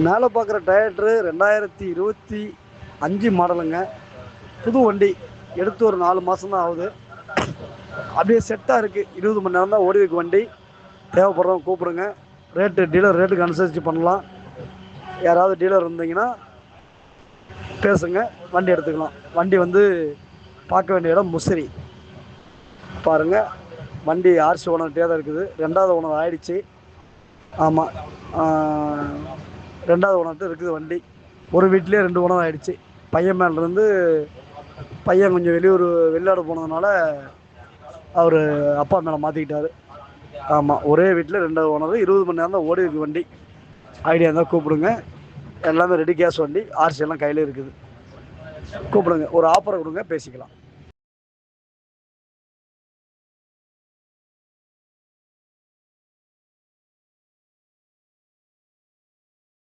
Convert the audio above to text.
மேலே பார்க்குற டயட்ரு ரெண்டாயிரத்தி இருபத்தி அஞ்சு மாடலுங்க. புது வண்டி. எடுத்து ஒரு நாலு மாதம் தான் ஆகுது. அப்படியே செட்டாக இருக்குது இருபது மணி நேரம் தான் ஓடி வைக்க வண்டி. தேவைப்படுறவங்க கூப்பிடுங்க. ரேட்டு டீலர் ரேட்டுக்கு அனுசரித்து பண்ணலாம். யாராவது டீலர் இருந்தீங்கன்னா பேசுங்க. வண்டி எடுத்துக்கலாம். வண்டி வந்து பார்க்க வேண்டிய இடம் முசிறி. பாருங்கள் வண்டி ஆர்சி ஓனர்கிட்டே தான் இருக்குது. ரெண்டாவது ஓனர் ஆயிடுச்சு. ஆமாம் ரெண்டாவது ஓனர்கிட்ட இருக்குது வண்டி. ஒரு வீட்லேயே ரெண்டு ஓனர் ஆகிடுச்சு பையன் மேலேருந்து பையன் கொஞ்சம் வெளியூர் வெளிநாடு போனதுனால அவர் அப்பா மேலே மாற்றிக்கிட்டாரு ஆமாம் ஒரே வீட்டில் ரெண்டாவது ஓனர் இருபது மணி நேரம் தான் ஓடி வண்டி. ஐடியா இருந்தால் கூப்பிடுங்க. எல்லாமே ரெடி கேஷ் வண்டி ஆர்சி எல்லாம் கையில் இருக்குது. கூப்பிடுங்க ஒரு ஆஃபரை கொடுங்க பேசிக்கலாம்.